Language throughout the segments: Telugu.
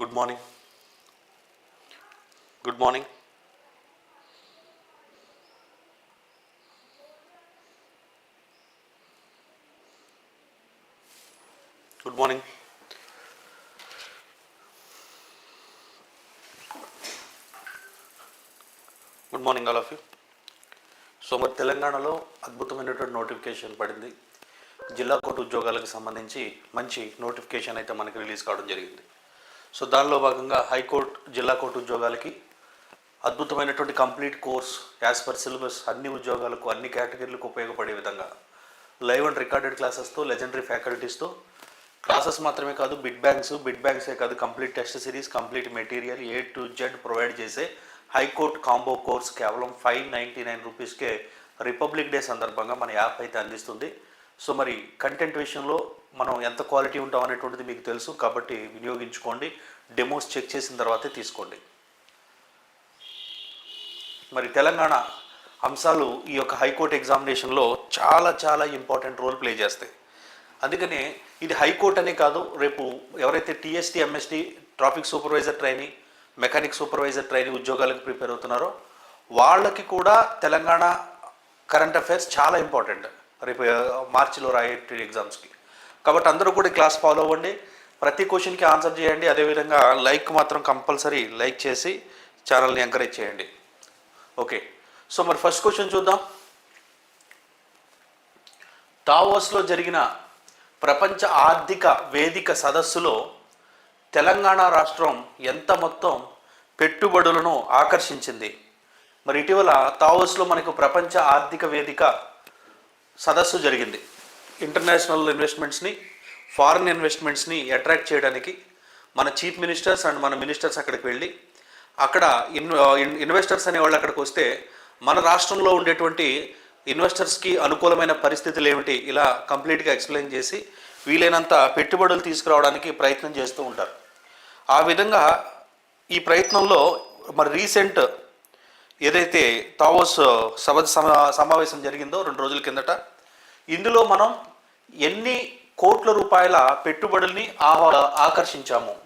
Good morning good morning good morning good morning all of you so మరి తెలంగాణలో అద్భుతమైనటువంటి నోటిఫికేషన్ పడింది. జిల్లా కోర్టు ఉద్యోగాలకు సంబంధించి మంచి నోటిఫికేషన్ అయితే మనకి రిలీజ్ కావడం జరిగింది. సో దానిలో భాగంగా హైకోర్టు జిల్లా కోర్టు ఉద్యోగాలకి అద్భుతమైనటువంటి complete course as per syllabus అన్ని ఉద్యోగాలకు అన్ని కేటగిరీలకు ఉపయోగపడే విధంగా లైవ్ అండ్ రికార్డెడ్ క్లాసెస్తో లెజెండరీ ఫ్యాకల్టీస్తో క్లాసెస్ మాత్రమే కాదు బిడ్ బ్యాంక్స్ బిడ్ బ్యాంక్సే కాదు complete test series complete material A to Z provide చేసే హైకోర్టు కాంబో కోర్స్ కేవలం ఫైవ్ నైంటీ నైన్ రూపీస్కే రిపబ్లిక్ డే సందర్భంగా మన యాప్ అయితే అందిస్తుంది. సో మరి కంటెంట్ విషయంలో మనం ఎంత క్వాలిటీ ఉంటాం అనేటువంటిది మీకు తెలుసు. కాబట్టి వినియోగించుకోండి. డెమోస్ చెక్ చేసిన తర్వాతే తీసుకోండి. మరి తెలంగాణ అంశాలు ఈ యొక్క హైకోర్టు ఎగ్జామినేషన్లో చాలా చాలా ఇంపార్టెంట్ రోల్ ప్లే చేస్తాయి. అందుకనే ఇది హైకోర్టు అనే కాదు. రేపు ఎవరైతే TST MST traffic supervisor training mechanic supervisor training ఉద్యోగాలకు ప్రిపేర్ అవుతున్నారో వాళ్ళకి కూడా తెలంగాణ కరెంట్ అఫైర్స్ చాలా ఇంపార్టెంట్. రేపు మార్చిలో రాయే ఎగ్జామ్స్కి. కాబట్టి అందరూ కూడా క్లాస్ ఫాలో అవ్వండి. ప్రతి క్వశ్చన్కి ఆన్సర్ చేయండి. అదేవిధంగా లైక్ మాత్రం కంపల్సరీ లైక్ చేసి ఛానల్ని ఎంకరేజ్ చేయండి. ఓకే. సో మరి ఫస్ట్ క్వశ్చన్ చూద్దాం. టావోస్లో జరిగిన ప్రపంచ ఆర్థిక వేదిక సదస్సులో తెలంగాణ రాష్ట్రం ఎంత మొత్తం పెట్టుబడులను ఆకర్షించింది? మరి ఇటీవల తావోస్లో మనకు ప్రపంచ ఆర్థిక వేదిక సదస్సు జరిగింది. ఇంటర్నేషనల్ ఇన్వెస్ట్మెంట్స్ని ఫారిన్ ఇన్వెస్ట్మెంట్స్ని అట్రాక్ట్ చేయడానికి మన చీఫ్ మినిస్టర్స్ అండ్ మన మినిస్టర్స్ అక్కడికి వెళ్ళి అక్కడ ఇన్ ఇన్- ఇన్వెస్టర్స్ అనే వాళ్ళు అక్కడికి వస్తే మన రాష్ట్రంలో ఉండేటువంటి ఇన్వెస్టర్స్కి అనుకూలమైన పరిస్థితులు ఏమిటి? ఇలా కంప్లీట్గా ఎక్స్ప్లెయిన్ చేసి వీలైనంత పెట్టుబడులు తీసుకురావడానికి ప్రయత్నం చేస్తూ ఉంటారు. ఆ విధంగా ఈ ప్రయత్నంలో మరి రీసెంట్ ఏదైతే తావోస్ సభ సమా- సమావేశం జరిగిందో రెండు రోజుల కిందట ఇందులో మనం ఎన్ని కోట్ల రూపాయల పెట్టుబడుల్ని ఆహ్వా- ఆకర్షించాము?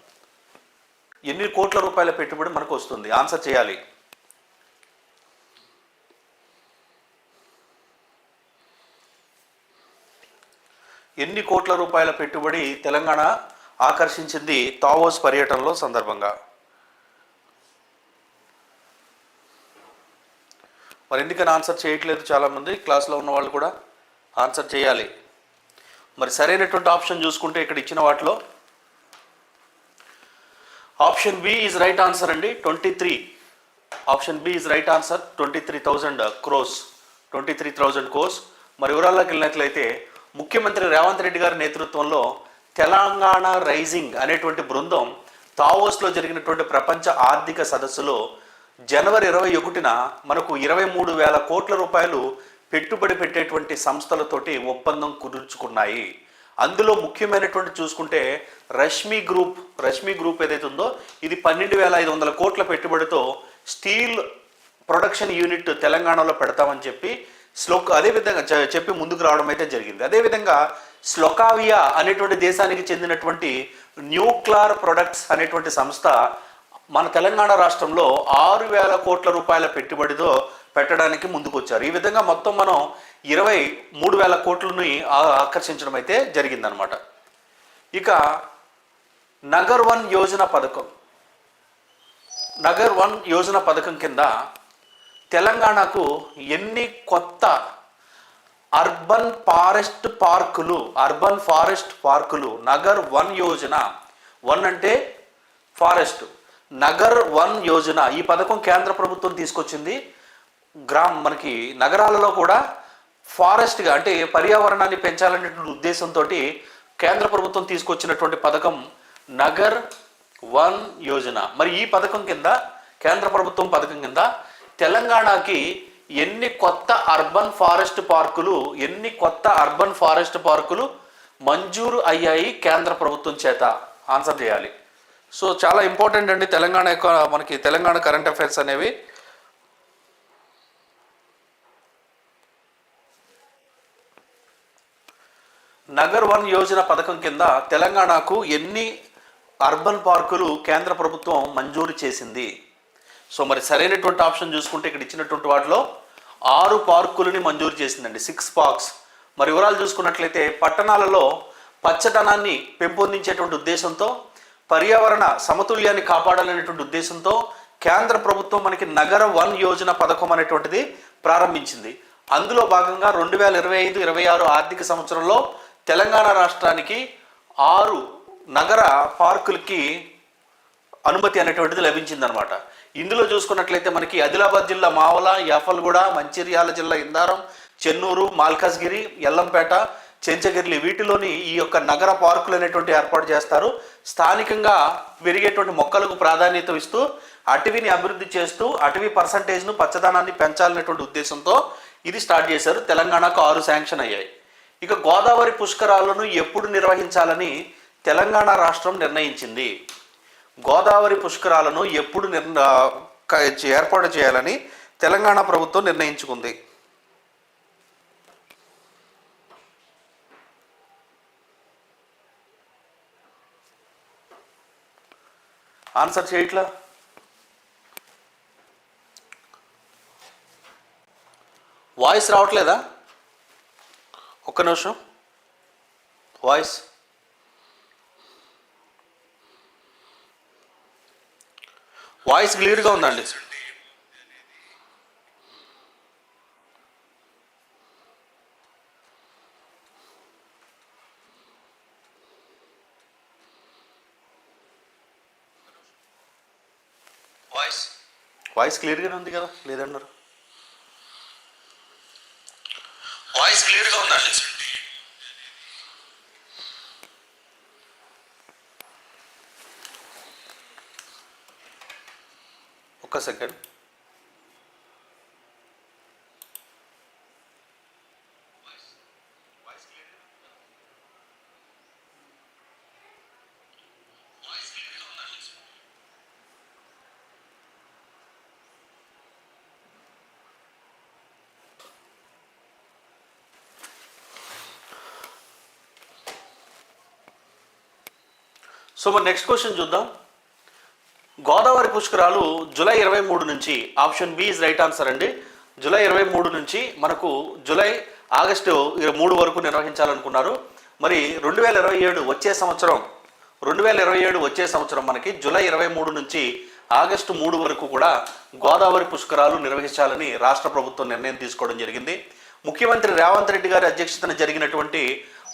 ఎన్ని కోట్ల రూపాయల పెట్టుబడి మనకు వస్తుంది? ఆన్సర్ చేయాలి. ఎన్ని కోట్ల రూపాయల పెట్టుబడి తెలంగాణ ఆకర్షించింది తావోస్ పర్యటనలో సందర్భంగా? మరి ఎందుకని ఆన్సర్ చేయట్లేదు చాలామంది? క్లాస్లో ఉన్న వాళ్ళు కూడా? ఆన్సర్ చేయాలి. మరి సరైనటువంటి ఆప్షన్ చూసుకుంటే ఇక్కడ ఇచ్చిన వాటిలో option B is right answer అండి twenty three. Option B is right answer twenty three thousand crores twenty three thousand crores మరి వివరాల్లోకి వెళ్ళినట్లయితే ముఖ్యమంత్రి రేవంత్ రెడ్డి గారి నేతృత్వంలో తెలంగాణ రైజింగ్ అనేటువంటి బృందం తావోస్లో జరిగినటువంటి ప్రపంచ ఆర్థిక సదస్సులో జనవరి ఇరవై ఒకటిన మనకు ఇరవై మూడు వేల కోట్ల రూపాయలు పెట్టుబడి పెట్టేటువంటి సంస్థలతోటి ఒప్పందం కుదుర్చుకున్నాయి. అందులో ముఖ్యమైనటువంటి చూసుకుంటే రష్మి గ్రూప్ రష్మి గ్రూప్ ఏదైతే ఉందో ఇది పన్నెండు వేల ఐదు వందల కోట్ల పెట్టుబడితో స్టీల్ ప్రొడక్షన్ యూనిట్ తెలంగాణలో పెడతామని చెప్పి స్లోక్ అదేవిధంగా చెప్పి ముందుకు రావడం అయితే జరిగింది. అదేవిధంగా స్లోకావియా అనేటువంటి దేశానికి చెందినటువంటి న్యూక్లియర్ ప్రొడక్ట్స్ అనేటువంటి సంస్థ మన తెలంగాణ రాష్ట్రంలో ఆరు వేల కోట్ల రూపాయల పెట్టుబడితో పెట్టడానికి ముందుకు వచ్చారు ఈ విధంగా మొత్తం మనం ఇరవై మూడు వేల కోట్లని ఆకర్షించడం అయితే జరిగిందనమాట ఇక నగర్ వన్ యోజన పథకం. నగర్ వన్ యోజన పథకం కింద తెలంగాణకు ఎన్ని కొత్త అర్బన్ ఫారెస్ట్ పార్కులు అర్బన్ ఫారెస్ట్ పార్కులు నగర్ వన్ యోజన వన్ అంటే ఫారెస్ట్. నగర్ వన్ యోజన ఈ పథకం కేంద్ర ప్రభుత్వం తీసుకొచ్చింది గ్రామ్ మనకి నగరాలలో కూడా ఫారెస్ట్గా అంటే పర్యావరణాన్ని పెంచాలనేటువంటి ఉద్దేశంతో కేంద్ర ప్రభుత్వం తీసుకొచ్చినటువంటి పథకం నగర్ వన్ యోజన. మరి ఈ పథకం కింద కేంద్ర ప్రభుత్వం పథకం కింద తెలంగాణకి ఎన్ని కొత్త అర్బన్ ఫారెస్ట్ పార్కులు ఎన్ని కొత్త అర్బన్ ఫారెస్ట్ పార్కులు మంజూరు అయ్యాయి కేంద్ర ప్రభుత్వం చేత? ఆన్సర్ చేయాలి. సో చాలా ఇంపార్టెంట్ అండి తెలంగాణ యొక్క మనకి తెలంగాణ కరెంట్ అఫైర్స్ అనేవి. నగర్ వన్ యోజన పథకం కింద తెలంగాణకు ఎన్ని అర్బన్ పార్కులు కేంద్ర ప్రభుత్వం మంజూరు చేసింది? సో మరి సరైనటువంటి ఆప్షన్ చూసుకుంటే ఇక్కడ ఇచ్చినటువంటి వాటిలో ఆరు పార్కులని మంజూరు చేసిందండి సిక్స్ పార్క్స్. మరి వివరాలు చూసుకున్నట్లయితే పట్టణాలలో పచ్చదనాన్ని పెంపొందించేటువంటి ఉద్దేశంతో పర్యావరణ సమతుల్యాన్ని కాపాడాలనేటువంటి ఉద్దేశంతో కేంద్ర ప్రభుత్వం మనకి నగర వన్ యోజన పథకం అనేటువంటిది ప్రారంభించింది. అందులో భాగంగా రెండు వేల ఇరవై ఐదు ఇరవై ఆరు ఆర్థిక సంవత్సరంలో తెలంగాణ రాష్ట్రానికి ఆరు నగర పార్కులకి అనుమతి అనేటువంటిది లభించిందనమాట ఇందులో చూసుకున్నట్లయితే మనకి ఆదిలాబాద్ జిల్లా మావల యాఫల్గూడ మంచిర్యాల జిల్లా ఇందారం చెన్నూరు మాల్కాజ్గిరి ఎల్లంపేట చెంచగిరిలి వీటిలోని ఈ యొక్క నగర పార్కులు అనేటువంటి ఏర్పాటు చేస్తారు. స్థానికంగా పెరిగేటువంటి మొక్కలకు ప్రాధాన్యత ఇస్తూ అటవీని అభివృద్ధి చేస్తూ అటవీ పర్సంటేజ్ను పచ్చదనాన్ని పెంచాలనేటువంటి ఉద్దేశంతో ఇది స్టార్ట్ చేశారు. తెలంగాణకు ఆరు శాంక్షన్ అయ్యాయి. ఇక గోదావరి పుష్కరాలను ఎప్పుడు నిర్వహించాలని తెలంగాణ రాష్ట్రం నిర్ణయించింది. గోదావరి పుష్కరాలను ఎప్పుడు నిర్ణ ఏర్పాటు చేయాలని తెలంగాణ ప్రభుత్వం నిర్ణయించుకుంది. ఆన్సర్ చేయట్లా? వాయిస్ రావట్లేదా? ఒక్క నిమిషం. వాయిస్. వాయిస్ క్లియర్గా ఉందండి. వాయిస్. వాయిస్ క్లియర్గానే ఉంది కదా లేదన్నారు వాయిస్ క్లియర్గా ఉందండి ఒక్క సెకండ్. సో మరి నెక్స్ట్ క్వశ్చన్ చూద్దాం. గోదావరి పుష్కరాలు జూలై ఇరవై మూడు నుంచి option B is right answer అండి. జూలై ఇరవై మూడు నుంచి మనకు జూలై ఆగస్టు ఇరవై మూడు వరకు నిర్వహించాలనుకున్నారు. మరి రెండు వేల ఇరవై ఏడు వచ్చే సంవత్సరం రెండు వేల ఇరవై ఏడు వచ్చే సంవత్సరం మనకి జూలై ఇరవై మూడు నుంచి ఆగస్టు మూడు వరకు కూడా గోదావరి పుష్కరాలు నిర్వహించాలని రాష్ట్ర ప్రభుత్వం నిర్ణయం తీసుకోవడం జరిగింది. ముఖ్యమంత్రి రేవంత్ రెడ్డి గారి అధ్యక్షతన జరిగినటువంటి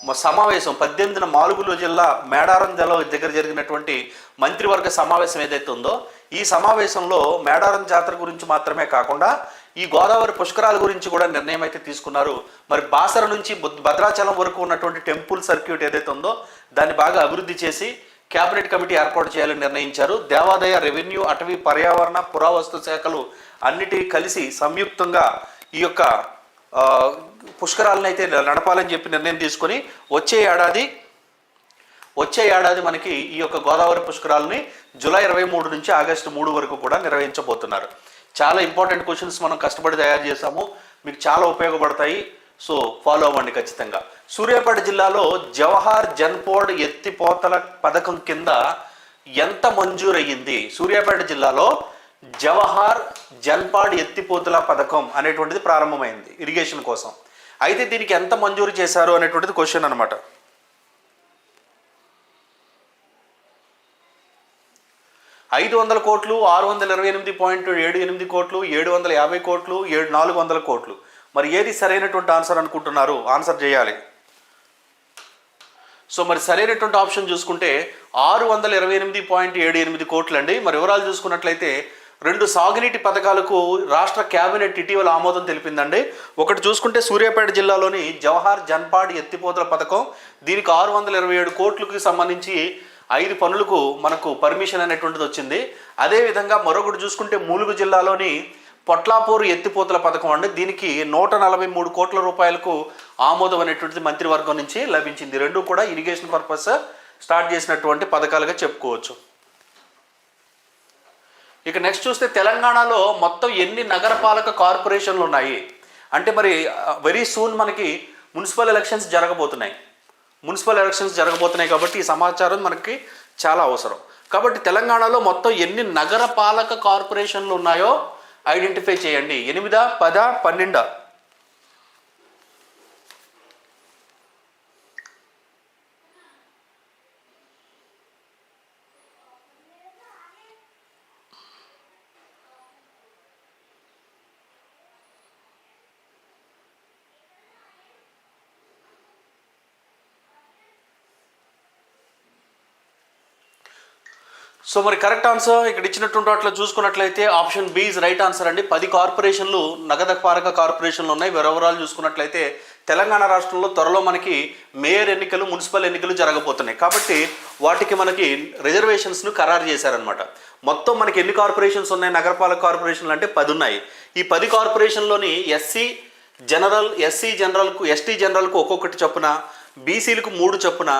సమావేశం పద్దెనిమిదిన మాలుగులు జిల్లా మేడారం జిల్లా దగ్గర జరిగినటువంటి మంత్రివర్గ సమావేశం ఏదైతే ఉందో ఈ సమావేశంలో మేడారం జాతర గురించి మాత్రమే కాకుండా ఈ గోదావరి పుష్కరాల గురించి కూడా నిర్ణయం అయితే తీసుకున్నారు. మరి బాసర నుంచి భద్రాచలం వరకు ఉన్నటువంటి టెంపుల్ సర్క్యూట్ ఏదైతే ఉందో దాన్ని బాగా అభివృద్ధి చేసి కేబినెట్ కమిటీ ఏర్పాటు చేయాలని నిర్ణయించారు. దేవాదాయ రెవెన్యూ అటవీ పర్యావరణ పురావస్తు శాఖలు అన్నిటి కలిసి సంయుక్తంగా ఈ యొక్క పుష్కరాలను అయితే నడపాలని చెప్పి నిర్ణయం తీసుకొని వచ్చే ఏడాది వచ్చే ఏడాది మనకి ఈ యొక్క గోదావరి పుష్కరాలని జూలై ఇరవై మూడు నుంచి ఆగస్టు మూడు వరకు కూడా నిర్వహించబోతున్నారు. చాలా ఇంపార్టెంట్ క్వశ్చన్స్ మనం కష్టపడి తయారు చేశాము. మీకు చాలా ఉపయోగపడతాయి. సో ఫాలో అవ్వండి ఖచ్చితంగా. సూర్యాపేట జిల్లాలో జవహర్ జన్పోడ్ ఎత్తిపోతల పథకం కింద ఎంత మంజూరయ్యింది? సూర్యాపేట జిల్లాలో జవహర్ జన్పాడ్ ఎత్తిపోతుల పథకం అనేటువంటిది ప్రారంభమైంది ఇరిగేషన్ కోసం. అయితే దీనికి ఎంత మంజూరు చేశారు అనేటువంటిది క్వశ్చన్ అనమాట ఐదు వందల కోట్లు ఆరు వందల ఇరవై ఎనిమిది పాయింట్ ఏడు ఎనిమిది కోట్లు ఏడు వందల యాభై కోట్లు ఏడు నాలుగు వందల కోట్లు. మరి ఏది సరైనటువంటి ఆన్సర్ అనుకుంటున్నారు? ఆన్సర్ చేయాలి. సో మరి సరైనటువంటి ఆప్షన్ చూసుకుంటే ఆరు వందల ఇరవై ఎనిమిది పాయింట్ ఏడు ఎనిమిది కోట్లు అండి మరి వివరాలు చూసుకున్నట్లయితే రెండు సాగునీటి పథకాలకు రాష్ట్ర కేబినెట్ ఇటీవల ఆమోదం తెలిపిందండి. ఒకటి చూసుకుంటే సూర్యాపేట జిల్లాలోని జవహర్ జన్పాడ్ ఎత్తిపోతల పథకం దీనికి ఆరు వందల ఇరవై ఏడు కోట్లకు సంబంధించి ఐదు పనులకు మనకు పర్మిషన్ అనేటువంటిది వచ్చింది. అదేవిధంగా మరొకటి చూసుకుంటే మూలుగు జిల్లాలోని పొట్లాపూరు ఎత్తిపోతల పథకం అండి. దీనికి నూట నలభై మూడు కోట్ల రూపాయలకు ఆమోదం అనేటువంటిది మంత్రివర్గం నుంచి లభించింది. రెండు కూడా ఇరిగేషన్ పర్పస్ స్టార్ట్ చేసినటువంటి పథకాలుగా చెప్పుకోవచ్చు. ఇక నెక్స్ట్ చూస్తే తెలంగాణలో మొత్తం ఎన్ని నగరపాలక కార్పొరేషన్లు ఉన్నాయి? అంటే మరి వెరీ సూన్ మనకి మున్సిపల్ ఎలక్షన్స్ జరగబోతున్నాయి. మున్సిపల్ ఎలక్షన్స్ జరగబోతున్నాయి కాబట్టి ఈ సమాచారం మనకి చాలా అవసరం. కాబట్టి తెలంగాణలో మొత్తం ఎన్ని నగరపాలక కార్పొరేషన్లు ఉన్నాయో ఐడెంటిఫై చేయండి. ఎనిమిదా పద పన్నెండా? సో మరి కరెక్ట్ ఆన్సర్ ఇక్కడ ఇచ్చినటువంటి వాటిలో చూసుకున్నట్లయితే option B is right answer అండి. పది కార్పొరేషన్లు నగద పారక కార్పొరేషన్లు ఉన్నాయి. వివరాలు చూసుకున్నట్లయితే తెలంగాణ రాష్ట్రంలో త్వరలో మనకి మేయర్ ఎన్నికలు మున్సిపల్ ఎన్నికలు జరగబోతున్నాయి. కాబట్టి వాటికి మనకి రిజర్వేషన్స్ను ఖరారు చేశారనమాట మొత్తం మనకి ఎన్ని కార్పొరేషన్స్ ఉన్నాయి? నగరపాలక కార్పొరేషన్లు అంటే పది ఉన్నాయి. ఈ పది కార్పొరేషన్లోని ఎస్సీ జనరల్ ఎస్సీ జనరల్కు ఎస్టీ జనరల్కు ఒక్కొక్కటి చొప్పున బీసీలకు మూడు చొప్పున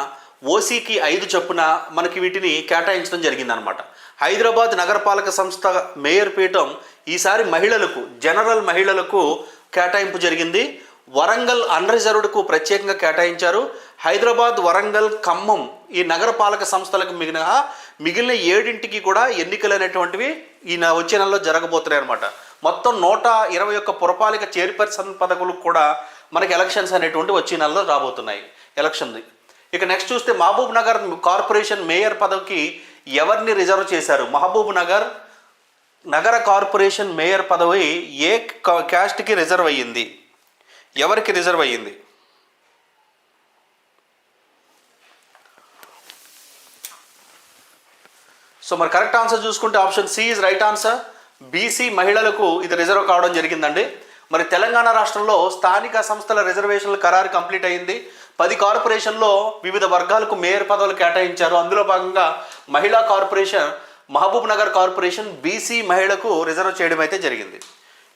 ఓసీకి ఐదు చొప్పున మనకి వీటిని కేటాయించడం జరిగిందనమాట హైదరాబాద్ నగరపాలక సంస్థ మేయర్ పీఠం ఈసారి మహిళలకు జనరల్ మహిళలకు కేటాయింపు జరిగింది. వరంగల్ అన్రిజర్వ్డ్కు ప్రత్యేకంగా కేటాయించారు. హైదరాబాద్ వరంగల్ ఖమ్మం ఈ నగరపాలక సంస్థలకు మిగిలిన మిగిలిన ఏడింటికి కూడా ఎన్నికలు అనేటువంటివి ఈ వచ్చే నెలలో జరగబోతున్నాయి అనమాట మొత్తం నూట ఇరవై ఒక్క పురపాలిక చైర్పర్సన్ పదవులకు కూడా మనకి ఎలక్షన్స్ అనేటువంటి వచ్చే నెలలో రాబోతున్నాయి. ఎలక్షన్ ఇక నెక్స్ట్ చూస్తే మహబూబ్ నగర్ కార్పొరేషన్ మేయర్ పదవికి ఎవరిని రిజర్వ్ చేశారు? మహబూబ్ నగర్ నగర కార్పొరేషన్ మేయర్ పదవి ఏ కా- క్యాస్ట్కి రిజర్వ్ అయ్యింది? ఎవరికి రిజర్వ్ అయ్యింది? సో మరి కరెక్ట్ ఆన్సర్ చూసుకుంటే option C is right answer BC మహిళలకు ఇది రిజర్వ్ కావడం జరిగిందండి. మరి తెలంగాణ రాష్ట్రంలో స్థానిక సంస్థల రిజర్వేషన్ల ఖరారు కంప్లీట్ అయింది పది కార్పొరేషన్లో వివిధ వర్గాలకు మేయర్ పదవులు కేటాయించారు. అందులో భాగంగా మహిళా corporation Mahabub Nagar corporation BC మహిళకు రిజర్వ్ చేయడం అయితే జరిగింది.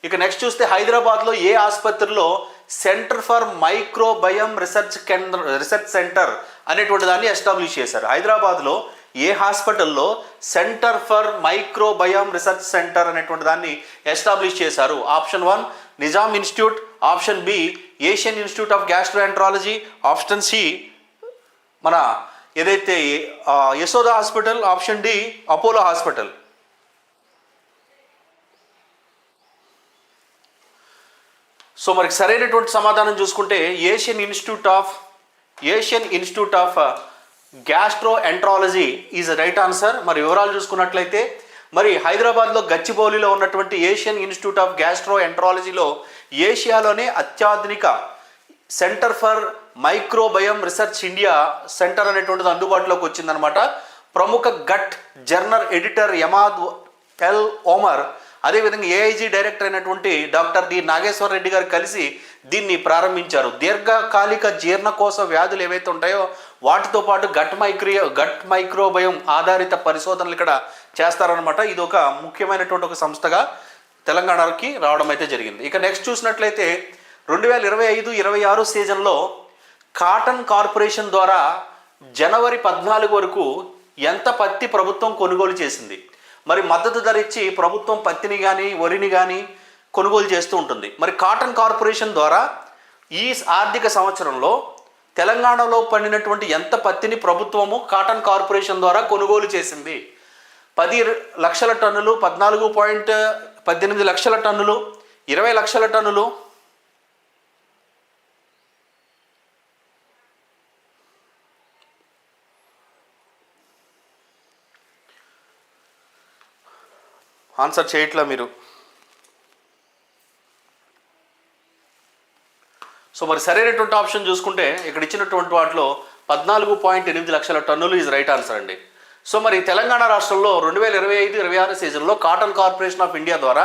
ఇక నెక్స్ట్ చూస్తే హైదరాబాద్లో ఏ ఆసుపత్రిలో సెంటర్ ఫర్ మైక్రోబయం రీసెర్చ్ కేంద్ర రీసెర్చ్ సెంటర్ అనేటువంటి దాన్ని ఎస్టాబ్లిష్ చేశారు. హైదరాబాద్లో ఏ hospital centre for microbiome research centre అనేటువంటి దాన్ని ఎస్టాబ్లిష్ చేశారు? Option one Nizam institute option B Asian institute of gastroenterology option C మన ఏదైతే Yashoda hospital option D Apollo hospital. So మనకి సరైనటువంటి సమాధానం చూసుకుంటే Asian institute of Asian institute of gastroenterology is right answer. మరి వివరాలు చూసుకున్నట్లయితే మరి హైదరాబాద్లో గచ్చిబౌలిలో ఉన్నటువంటి ఏషియన్ ఇన్స్టిట్యూట్ ఆఫ్ గ్యాస్ట్రో ఎంట్రాలజీలో ఏషియాలోనే అత్యాధునిక centre for microbiome research India centre అనేటువంటిది అందుబాటులోకి వచ్చిందనమాట ప్రముఖ gut journal editor Emad El Omar అదేవిధంగా ఏఐజీ డైరెక్టర్ అయినటువంటి డాక్టర్ డి నాగేశ్వర రెడ్డి గారు కలిసి దీన్ని ప్రారంభించారు. దీర్ఘకాలిక జీర్ణకోశ వ్యాధులు ఏవైతే ఉంటాయో వాటితో పాటు గట్ మైక్రియో గట్ మైక్రోబయం ఆధారిత పరిశోధనలు ఇక్కడ చేస్తారనమాట ఇది ఒక ముఖ్యమైనటువంటి ఒక సంస్థగా తెలంగాణకి రావడం అయితే జరిగింది. ఇక నెక్స్ట్ చూసినట్లయితే రెండు వేల ఇరవై ఐదు ఇరవై ఆరు సీజన్లో కాటన్ కార్పొరేషన్ ద్వారా జనవరి పద్నాలుగు వరకు ఎంత పత్తి ప్రభుత్వం కొనుగోలు చేసింది? మరి మద్దతు ధర ఇచ్చి ప్రభుత్వం పత్తిని కానీ వరిని కానీ కొనుగోలు చేస్తూ ఉంటుంది. మరి కాటన్ కార్పొరేషన్ ద్వారా ఈ ఆర్థిక సంవత్సరంలో తెలంగాణలో పండినటువంటి ఎంత పత్తిని ప్రభుత్వము కాటన్ కార్పొరేషన్ ద్వారా కొనుగోలు చేసింది? పది లక్షల టన్నులు పద్నాలుగు పాయింట్ పద్దెనిమిది లక్షల టన్నులు ఇరవై లక్షల టన్నులు. ఆన్సర్ చేయట్లా మీరు. సో మరి సరైనటువంటి ఆప్షన్ చూసుకుంటే ఇక్కడ ఇచ్చినటువంటి వాటిలో పద్నాలుగు పాయింట్ ఎనిమిది లక్షల టన్నులు ఈజ్ రైట్ ఆన్సర్ అండి. సో మరి తెలంగాణ రాష్ట్రంలో రెండు వేల ఇరవై ఐదు ఇరవై ఆరు సీజన్లో కాటన్ కార్పొరేషన్ ఆఫ్ ఇండియా ద్వారా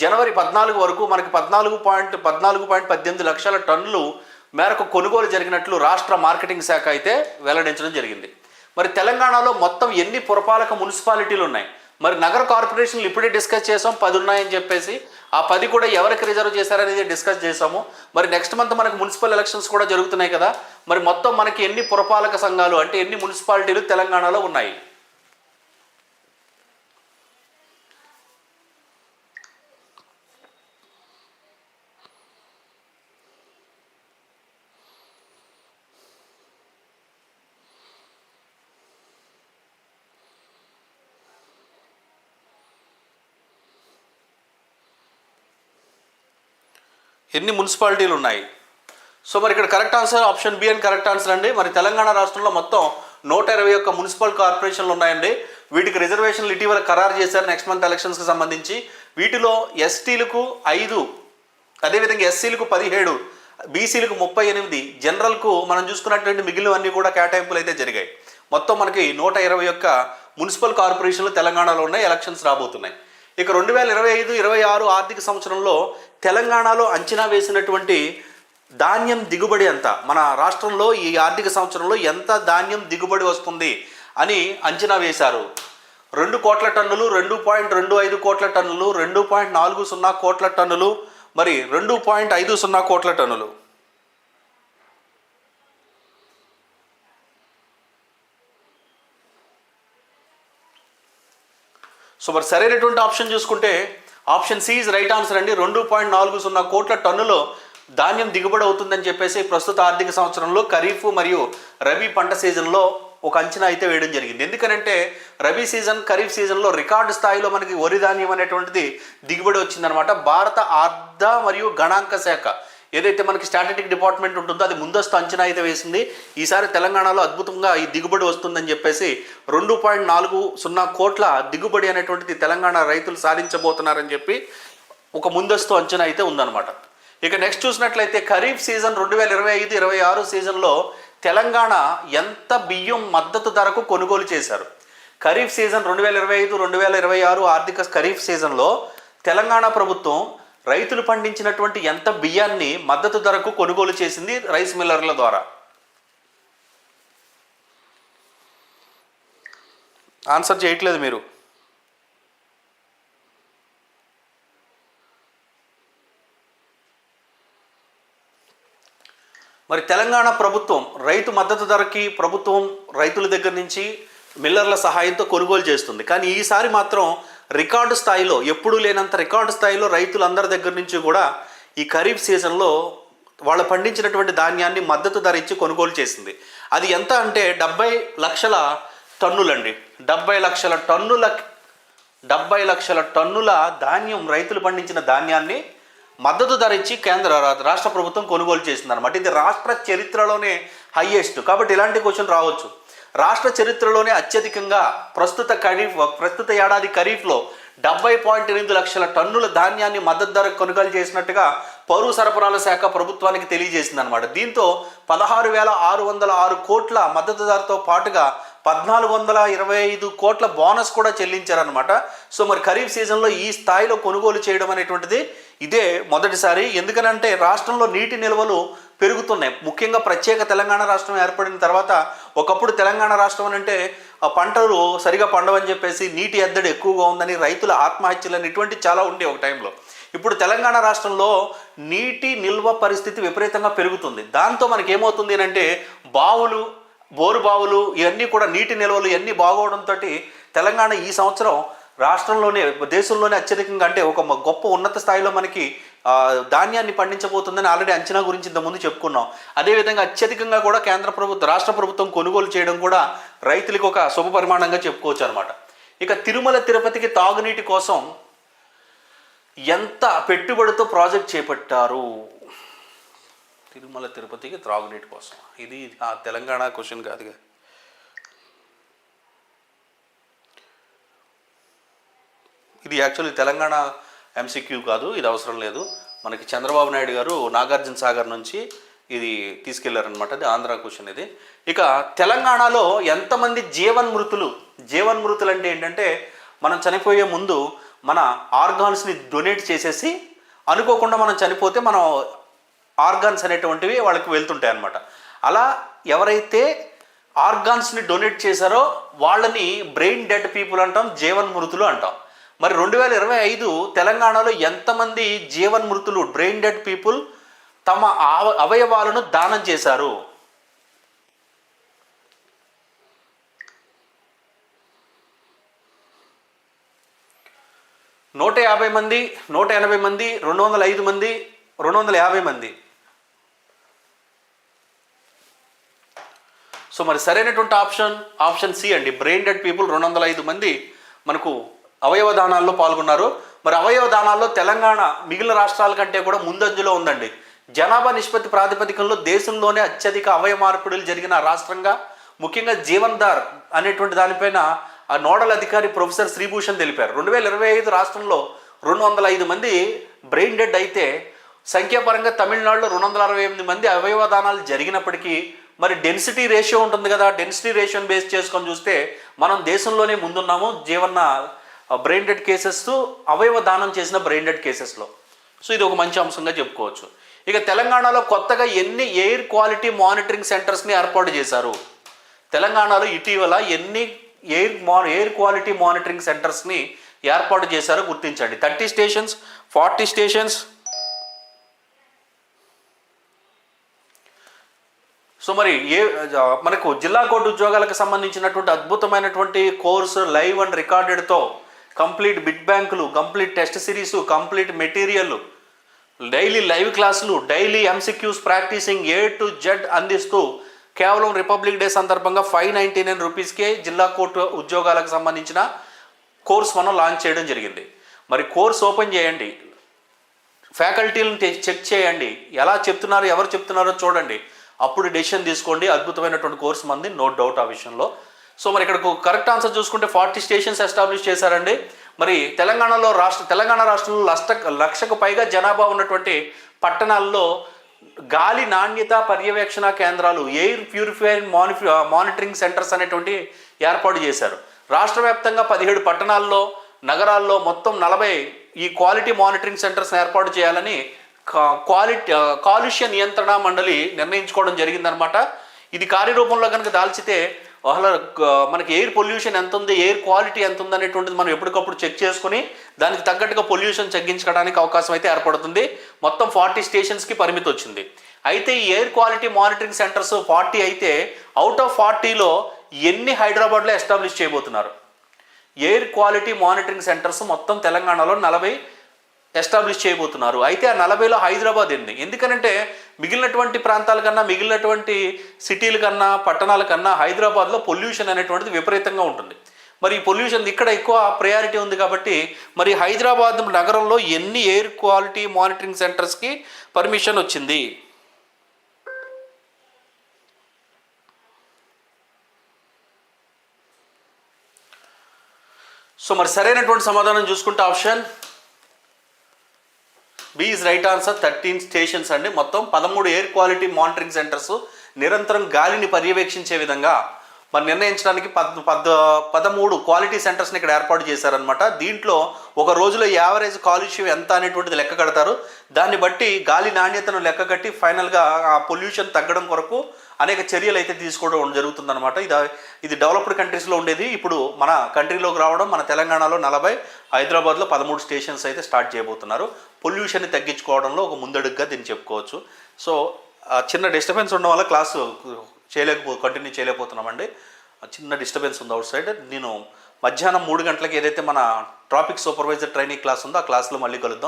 జనవరి పద్నాలుగు వరకు మనకి పద్నాలుగు పాయింట్ పద్నాలుగు పాయింట్ పద్దెనిమిది లక్షల టన్నులు మేరకు కొనుగోలు జరిగినట్లు రాష్ట్ర మార్కెటింగ్ శాఖ అయితే వెల్లడించడం జరిగింది. మరి తెలంగాణలో మొత్తం ఎన్ని పురపాలక మున్సిపాలిటీలు ఉన్నాయి? మరి నగర కార్పొరేషన్లు ఇప్పుడే డిస్కస్ చేసాం పది ఉన్నాయని చెప్పేసి. ఆ పది కూడా ఎవరికి రిజర్వ్ చేశారనేది డిస్కస్ చేసాము. మరి నెక్స్ట్ మంత్ మనకు మున్సిపల్ ఎలక్షన్స్ కూడా జరుగుతున్నాయి కదా. మరి మొత్తం మనకి ఎన్ని పురపాలక సంఘాలు అంటే ఎన్ని మున్సిపాలిటీలు తెలంగాణలో ఉన్నాయి? ఎన్ని మున్సిపాలిటీలు ఉన్నాయి? సో మరి ఇక్కడ కరెక్ట్ ఆన్సర్ ఆప్షన్ బి అని కరెక్ట్ ఆన్సర్ అండి. మరి తెలంగాణ రాష్ట్రంలో మొత్తం నూట ఇరవై ఒక్క మున్సిపల్ కార్పొరేషన్లు ఉన్నాయండి. వీటికి రిజర్వేషన్లు ఇటీవల ఖరారు చేశారు. నెక్స్ట్ మంత్ ఎలక్షన్స్కి సంబంధించి వీటిలో ఎస్టీలకు ఐదు అదేవిధంగా ఎస్సీలకు పదిహేడు బీసీలకు ముప్పై ఎనిమిది జనరల్కు మనం చూసుకున్నటువంటి మిగిలినవన్నీ కూడా కేటాయింపులు అయితే జరిగాయి. మొత్తం మనకి నూట ఇరవై ఒక్క మున్సిపల్ కార్పొరేషన్లు తెలంగాణలో ఉన్నాయి. ఎలక్షన్స్ రాబోతున్నాయి. ఇక రెండు వేల ఇరవై ఐదు ఇరవై ఆరు ఆర్థిక సంవత్సరంలో తెలంగాణలో అంచనా వేసినటువంటి ధాన్యం దిగుబడి ఎంత? మన రాష్ట్రంలో ఈ ఆర్థిక సంవత్సరంలో ఎంత ధాన్యం దిగుబడి వస్తుంది అని అంచనా వేశారు. రెండు కోట్ల టన్నులు రెండు పాయింట్ రెండు ఐదు కోట్ల టన్నులు రెండు పాయింట్ నాలుగు సున్నా కోట్ల టన్నులు మరి రెండు పాయింట్ ఐదు సున్నా కోట్ల టన్నులు. సో మరి సరైనటువంటి ఆప్షన్ చూసుకుంటే option C is right answer అండి. రెండు పాయింట్ నాలుగు సున్నా కోట్ల టన్నులో ధాన్యం దిగుబడి అవుతుందని చెప్పేసి ప్రస్తుత ఆర్థిక సంవత్సరంలో ఖరీఫ్ మరియు రబీ పంట సీజన్లో ఒక అంచనా అయితే వేయడం జరిగింది. ఎందుకనంటే రబీ సీజన్ ఖరీఫ్ సీజన్లో రికార్డు స్థాయిలో మనకి వరి ధాన్యం అనేటువంటిది దిగుబడి వచ్చిందనమాట. భారత ఆర్ధ మరియు గణాంక శాఖ ఏదైతే మనకి స్టాటిక్ డిపార్ట్మెంట్ ఉంటుందో అది ముందస్తు అంచనా అయితే వేసింది. ఈసారి తెలంగాణలో అద్భుతంగా ఈ దిగుబడి వస్తుందని చెప్పేసి రెండు పాయింట్ నాలుగు సున్నా కోట్ల దిగుబడి అనేటువంటిది తెలంగాణ రైతులు సాధించబోతున్నారని చెప్పి ఒక ముందస్తు అంచనా అయితే ఉందన్నమాట. ఇక నెక్స్ట్ చూసినట్లయితే ఖరీఫ్ సీజన్ రెండు వేల ఇరవై ఐదు ఇరవై ఆరు సీజన్లో తెలంగాణ ఎంత బియ్యం మద్దతు ధరకు కొనుగోలు చేశారు? ఖరీఫ్ సీజన్ రెండు వేల ఇరవై ఐదు రెండు వేల ఇరవై ఆరు ఆర్థిక ఖరీఫ్ సీజన్లో తెలంగాణ ప్రభుత్వం రైతులు పండించినటువంటి ఎంత బియ్యాన్ని మద్దతు ధరకు కొనుగోలు చేసింది రైస్ మిల్లర్ల ద్వారా? ఆన్సర్ చేయట్లేదు మీరు. మరి తెలంగాణ ప్రభుత్వం రైతు మద్దతు ధరకి ప్రభుత్వం రైతుల దగ్గర నుంచి మిల్లర్ల సహాయంతో కొనుగోలు చేస్తుంది. కానీ ఈసారి మాత్రం రికార్డు స్థాయిలో ఎప్పుడూ లేనంత రికార్డు స్థాయిలో రైతులందరి దగ్గర నుంచి కూడా ఈ ఖరీఫ్ సీజన్లో వాళ్ళు పండించినటువంటి ధాన్యాన్ని మద్దతు ధర ఇచ్చి కొనుగోలు చేసింది. అది ఎంత అంటే డెబ్బై లక్షల టన్నులండి. డెబ్బై లక్షల టన్నుల డెబ్బై లక్షల టన్నుల ధాన్యం రైతులు పండించిన ధాన్యాన్ని మద్దతు ధర ఇచ్చి కేంద్ర రాష్ట్ర ప్రభుత్వం కొనుగోలు చేసింది అనమాట ఇది రాష్ట్ర చరిత్రలోనే హైయెస్ట్. కాబట్టి ఇలాంటి క్వశ్చన్ రావచ్చు. రాష్ట్ర చరిత్రలోనే అత్యధికంగా ప్రస్తుత ఖరీఫ్ ప్రస్తుత ఏడాది ఖరీఫ్లో డెబ్బై పాయింట్ ఎనిమిది లక్షల టన్నుల ధాన్యాన్ని మద్దతు ధరకు కొనుగోలు చేసినట్టుగా పౌరు సరఫరాల శాఖ ప్రభుత్వానికి తెలియజేసింది అనమాట దీంతో పదహారు వేల ఆరు వందల ఆరు కోట్ల మద్దతు ధరతో పాటుగా పద్నాలుగు వందల ఇరవై ఐదు కోట్ల బోనస్ కూడా చెల్లించారనమాట సో మరి ఖరీఫ్ సీజన్లో ఈ స్థాయిలో కొనుగోలు చేయడం అనేటువంటిది ఇదే మొదటిసారి. ఎందుకనంటే రాష్ట్రంలో నీటి నిల్వలు పెరుగుతున్నాయి. ముఖ్యంగా ప్రత్యేక తెలంగాణ రాష్ట్రం ఏర్పడిన తర్వాత ఒకప్పుడు తెలంగాణ రాష్ట్రం అని అంటే ఆ పంటలు సరిగా పండవని చెప్పేసి నీటి ఎద్దడి ఎక్కువగా ఉందని రైతుల ఆత్మహత్యలు అనేటువంటి చాలా ఉండే ఒక టైంలో. ఇప్పుడు తెలంగాణ రాష్ట్రంలో నీటి నిల్వ పరిస్థితి విపరీతంగా పెరుగుతుంది. దాంతో మనకి ఏమవుతుంది అంటే బావులు బోరు బావులు ఇవన్నీ కూడా నీటి నిల్వలు ఇవన్నీ బాగోవడంతో తెలంగాణ ఈ సంవత్సరం రాష్ట్రంలోనే దేశంలోనే అత్యధికంగా అంటే ఒక గొప్ప ఉన్నత స్థాయిలో మనకి ధాన్యాన్ని పండించబోతుందని ఆల్రెడీ అంచనా గురించి ఇంతకుముందు చెప్పుకున్నాం. అదేవిధంగా అత్యధికంగా కూడా కేంద్ర ప్రభుత్వం రాష్ట్ర ప్రభుత్వం కొనుగోలు చేయడం కూడా రైతులకు ఒక శుభ పరిమాణంగా చెప్పుకోవచ్చు అనమాట ఇక తిరుమల తిరుపతికి తాగునీటి కోసం ఎంత పెట్టుబడితో ప్రాజెక్ట్ చేపట్టారు? తిరుమల తిరుపతికి త్రాగునీటి కోసం. ఇది ఆ తెలంగాణ క్వశ్చన్ కాదుగా. ఇది యాక్చువల్లీ తెలంగాణ ఎంసీక్యూ కాదు ఇది అవసరం లేదు. మనకి చంద్రబాబు నాయుడు గారు నాగార్జున సాగర్ నుంచి ఇది తీసుకెళ్ళారనమాట అది ఆంధ్ర క్వశ్చన్ ఇది. ఇక తెలంగాణలో ఎంతమంది జీవన్మృతులు జీవన్మృతులు అంటే ఏంటంటే మనం చనిపోయే ముందు మన ఆర్గాన్స్ని డొనేట్ చేసేసి అనుకోకుండా మనం చనిపోతే మనం ఆర్గాన్స్ అనేటువంటివి వాళ్ళకి వెళ్తుంటాయి అనమాట అలా ఎవరైతే ఆర్గాన్స్ని డొనేట్ చేశారో వాళ్ళని బ్రెయిన్ డెడ్ పీపుల్ అంటాం జీవన్మృతులు అంటాం. మరి రెండు వేల ఇరవై ఐదు తెలంగాణలో ఎంతమంది జీవన్మృతులు బ్రెయిన్ డెడ్ పీపుల్ తమ ఆవ అవయవాలను దానం చేశారు? నూట యాభై మంది నూట ఎనభై మంది రెండు వందల ఐదు మంది రెండు వందల యాభై మంది. సో మరి సరైనటువంటి ఆప్షన్ ఆప్షన్ సి అండి. బ్రెయిన్ డెడ్ పీపుల్ రెండు వందల ఐదు మంది మనకు అవయవ దానాల్లో పాల్గొన్నారు. మరి అవయవ దానాల్లో తెలంగాణ మిగిలిన రాష్ట్రాల కంటే కూడా ముందంజలో ఉందండి. జనాభా నిష్పత్తి ప్రాతిపదికల్లో దేశంలోనే అత్యధిక అవయవ మార్పిడులు జరిగిన రాష్ట్రంగా ముఖ్యంగా జీవన్దార్ అనేటువంటి దానిపైన ఆ నోడల్ అధికారి ప్రొఫెసర్ శ్రీభూషణ్ తెలిపారు. రెండు వేల ఇరవై ఐదు రాష్ట్రంలో రెండు వందల ఐదు మంది బ్రెయిన్ డెడ్ అయితే సంఖ్యాపరంగా తమిళనాడులో రెండు వందల అరవై ఎనిమిది మంది అవయవ దానాలు జరిగినప్పటికీ మరి డెన్సిటీ రేషియో ఉంటుంది కదా డెన్సిటీ రేషియోని బేస్ చేసుకొని చూస్తే మనం దేశంలోనే ముందున్నాము. జీవన బ్రెయిన్ డెడ్ కేసెస్ అవయవ దానం చేసిన బ్రెయిన్ డెడ్ కేసెస్లో సో ఇది ఒక మంచి అంశంగా చెప్పుకోవచ్చు. ఇక తెలంగాణలో కొత్తగా ఎన్ని ఎయిర్ క్వాలిటీ మానిటరింగ్ సెంటర్స్ని ఏర్పాటు చేశారు? తెలంగాణలో ఇటీవల ఎన్ని ఎయిర్ మా ఎయిర్ క్వాలిటీ మానిటరింగ్ సెంటర్స్ని ఏర్పాటు చేశారో గుర్తించండి. Thirty stations forty stations so మరి ఏ మనకు జిల్లా కోర్టు ఉద్యోగాలకు సంబంధించినటువంటి అద్భుతమైనటువంటి కోర్సు లైవ్ అండ్ రికార్డెడ్తో కంప్లీట్ బిట్ బ్యాంకులు complete test series complete material daily live క్లాసులు daily MCQs practising A to Z అందిస్తూ కేవలం రిపబ్లిక్ డే సందర్భంగా ఫైవ్ నైంటీ నైన్ రూపీస్కే జిల్లా కోర్టు ఉద్యోగాలకు సంబంధించిన కోర్స్ మనం లాంచ్ చేయడం జరిగింది. మరి కోర్స్ ఓపెన్ చేయండి. ఫ్యాకల్టీలను చెక్ చేయండి. ఎలా చెప్తున్నారు ఎవరు చెప్తున్నారో చూడండి. అప్పుడు డెసిషన్ తీసుకోండి. అద్భుతమైనటువంటి కోర్స్ మంది నో డౌట్ ఆ విషయంలో. సో మరి ఇక్కడ కరెక్ట్ ఆన్సర్ చూసుకుంటే ఫార్టీ స్టేషన్స్ ఎస్టాబ్లిష్ చేశారండి. మరి తెలంగాణలో రాష్ట్ర తెలంగాణ రాష్ట్రంలో లక్ష లక్షకు పైగా జనాభా ఉన్నటువంటి పట్టణాల్లో గాలి నాణ్యత పర్యవేక్షణ కేంద్రాలు ఎయిర్ ప్యూరిఫైర్ మానిఫి మానిటరింగ్ సెంటర్స్ అనేటువంటి ఏర్పాటు చేశారు. రాష్ట్ర వ్యాప్తంగా పదిహేడు పట్టణాల్లో నగరాల్లో మొత్తం నలభై ఈ క్వాలిటీ మానిటరింగ్ సెంటర్స్ ఏర్పాటు చేయాలని క్వాలిటీ కాలుష్య నియంత్రణ మండలి నిర్ణయించుకోవడం జరిగిందనమాట. ఇది కార్యరూపంలో కనుక దాల్చితే అసలు మనకి ఎయిర్ పొల్యూషన్ ఎంత ఉంది ఎయిర్ క్వాలిటీ ఎంత ఉంది అనేటువంటిది మనం ఎప్పటికప్పుడు చెక్ చేసుకుని దానికి తగ్గట్టుగా పొల్యూషన్ తగ్గించుకోవడానికి అవకాశం అయితే ఏర్పడుతుంది. మొత్తం ఫార్టీ స్టేషన్స్కి పరిమితి వచ్చింది. అయితే ఈ air quality monitoring centres forty అయితే అవుట్ ఆఫ్ ఫార్టీలో ఎన్ని హైదరాబాద్లో ఎస్టాబ్లిష్ చేయబోతున్నారు? ఎయిర్ క్వాలిటీ మానిటరింగ్ సెంటర్స్ మొత్తం తెలంగాణలో నలభై ఎస్టాబ్లిష్ చేయబోతున్నారు. అయితే ఆ నలభైలో హైదరాబాద్ ఎన్ని ఎందుకనంటే మిగిలినటువంటి ప్రాంతాల కన్నా మిగిలినటువంటి సిటీల కన్నా పట్టణాల కన్నా హైదరాబాద్లో పొల్యూషన్ అనేటువంటిది విపరీతంగా ఉంటుంది. మరి ఈ పొల్యూషన్ ఇక్కడ ఎక్కువ ప్రయారిటీ ఉంది కాబట్టి మరి హైదరాబాద్ నగరంలో ఎన్ని ఎయిర్ క్వాలిటీ మానిటరింగ్ సెంటర్స్కి పర్మిషన్ వచ్చింది? సో మరి సరైనటువంటి సమాధానం చూసుకుంటే option B is right answer thirteen stations అండి. మొత్తం పదమూడు ఎయిర్ క్వాలిటీ మానిటరింగ్ సెంటర్స్ నిరంతరం గాలిని పర్యవేక్షించే విధంగా మరి నిర్ణయించడానికి పద్ పద్ పదమూడు క్వాలిటీ సెంటర్స్ని ఇక్కడ ఏర్పాటు చేశారనమాట దీంట్లో ఒక రోజులో యావరేజ్ కాలుష్యం ఎంత అనేటువంటిది లెక్క కడతారు. దాన్ని బట్టి గాలి నాణ్యతను లెక్క కట్టి ఫైనల్గా ఆ పొల్యూషన్ తగ్గడం కొరకు అనేక చర్యలు అయితే తీసుకోవడం జరుగుతుందన్నమాట. ఇది ఇది డెవలప్డ్ కంట్రీస్లో ఉండేది. ఇప్పుడు మన కంట్రీలోకి రావడం మన తెలంగాణలో నలభై హైదరాబాద్లో పదమూడు స్టేషన్స్ అయితే స్టార్ట్ చేయబోతున్నారు. పొల్యూషన్ని తగ్గించుకోవడంలో ఒక ముందడుగ్గా దీన్ని చెప్పుకోవచ్చు. సో చిన్న డిస్టర్బెన్స్ ఉండడం వల్ల క్లాసు చేయలేకపో కంటిన్యూ చేయలేకపోతున్నామండి. చిన్న డిస్టర్బెన్స్ ఉంది అవుట్ సైడ్ నేను మధ్యాహ్నం మూడు గంటలకు ఏదైతే మన ట్రాఫిక్ సూపర్వైజర్ ట్రైనింగ్ క్లాస్ ఉందో ఆ క్లాస్లో మళ్ళీ కలుద్దాం.